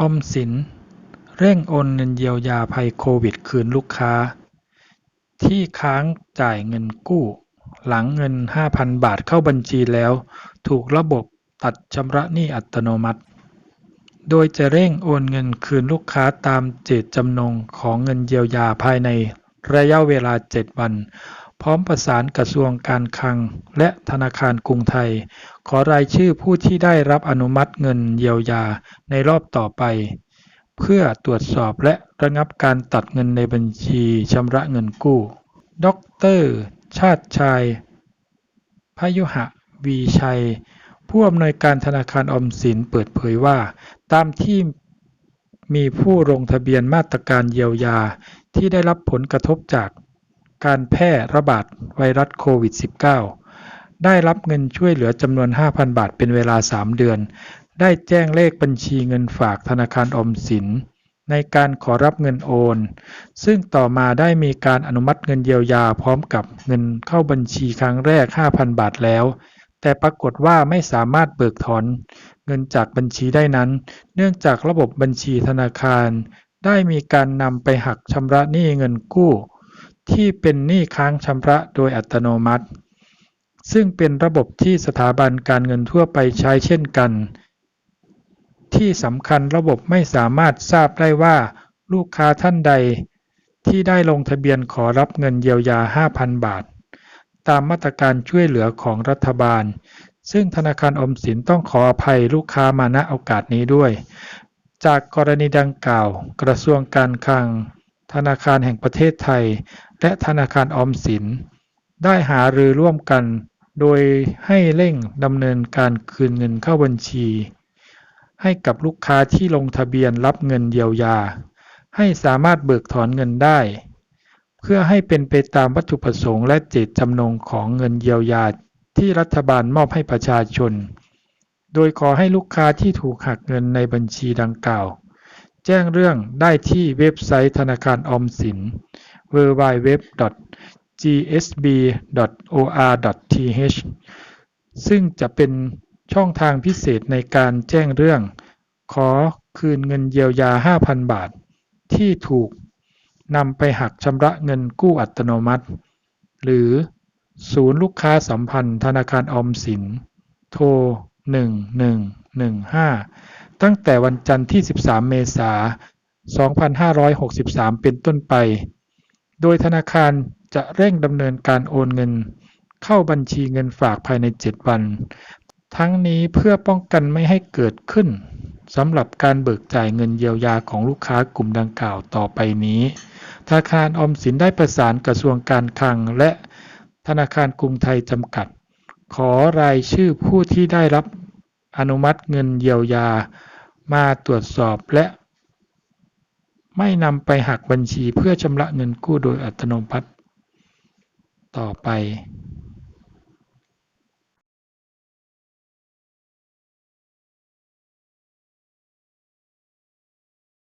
ออมสิน เร่งโอนเงินเยียวยาภัยโควิดคืนลูกค้า ที่ค้างจ่ายเงินกู้ หลังเงิน 5,000 บาทเข้าบัญชีแล้ว ถูกระบบตัดชำระหนี้อัตโนมัติ โดยจะเร่งโอนเงินคืนลูกค้าตามเจตจำนงของเงินเยียวยาภายในระยะเวลา 7 วัน พร้อมประสานกระทรวงการคลัง และธนาคารกรุงไทย ขอรายชื่อผู้ที่ได้รับอนุมัติเงินเยียวยาในรอบต่อไป เพื่อตรวจสอบและระงับการตัดเงินในบัญชีชำระเงินกู้ ดร ชาติชาย พยุหะ วีชัย ผู้อำนวยการธนาคารออมสินเปิดเผยว่า ตามที่มีผู้ลงทะเบียนมาตรการเยียวยาที่ได้รับผลกระทบจาก การแพร่ระบาดไวรัสโควิด -19 ได้รับเงินช่วยเหลือจำนวน 5,000 บาทเป็นเวลา 3 เดือน ได้แจ้งเลขบัญชีเงินฝากธนาคารอมสิน ในการขอรับเงินโอน ซึ่งต่อมาได้มีการอนุมัติเงินเยียวยาพร้อมกับเงินเข้าบัญชีครั้งแรก 5,000 บาทแล้ว แต่ปรากฏว่าไม่สามารถเบิกถอนเงินจากบัญชีได้นั้น เนื่องจากระบบบัญชีธนาคาร ได้มีการนำไปหักชำระหนี้เงินกู้ ที่เป็นหนี้ค้างชำระโดยอัตโนมัติ ซึ่งเป็นระบบที่สถาบันการเงินทั่วไปใช้เช่นกัน ที่สำคัญระบบไม่สามารถทราบได้ว่าลูกค้าท่านใด ที่ได้ลงทะเบียนขอรับเงินเยียวยา 5,000 บาท ตามมาตรการช่วยเหลือของรัฐบาล ซึ่งธนาคารอมสินต้องขออภัยลูกค้ามาณโอกาสนี้ด้วย จากกรณีดังกล่าว กระทรวงการคลัง ธนาคารแห่งประเทศไทย และธนาคารออมสิน ได้หารือร่วมกัน โดยให้เร่งดำเนินการคืนเงินเข้าบัญชี ให้กับลูกค้าที่ลงทะเบียนรับเงินเยียวยา ให้สามารถเบิกถอนเงินได้ เพื่อให้เป็นไปตามวัตถุประสงค์และเจตจำนงของเงินเยียวยาที่รัฐบาลมอบให้ประชาชน โดยขอให้ลูกค้าที่ถูกหักเงินในบัญชีดังกล่าว แจ้งเรื่องได้ที่เว็บไซต์ธนาคารออมสิน www.gsb.or.th ซึ่งจะเป็นช่องทางพิเศษในการแจ้งเรื่อง ขอคืนเงินเยียวยา 5,000 บาท ที่ถูกนำไปหักชำระเงินกู้อัตโนมัติ หรือศูนย์ลูกค้าสัมพันธ์ธนาคารออมสิน โทร 1115 ตั้งแต่วันจันทร์ที่ 13 เมษายน 2563 เป็นต้นไป โดยธนาคารจะเร่งดำเนินการโอนเงิน เข้าบัญชีเงินฝากภายใน 7 วัน ทั้งนี้เพื่อป้องกันไม่ให้เกิดขึ้นสำหรับการเบิกจ่ายเงินเยียวยาของลูกค้ากลุ่มดังกล่าวต่อไปนี้ ธนาคารออมสินได้ประสานกระทรวงการคลังและธนาคารกรุงไทยจำกัด ขอรายชื่อผู้ที่ได้รับอนุมัติเงินเยียวยา มาตรวจสอบและ ไม่นำไปหักบัญชีเพื่อชำระเงินกู้โดยอัตโนมัติ ต่อไป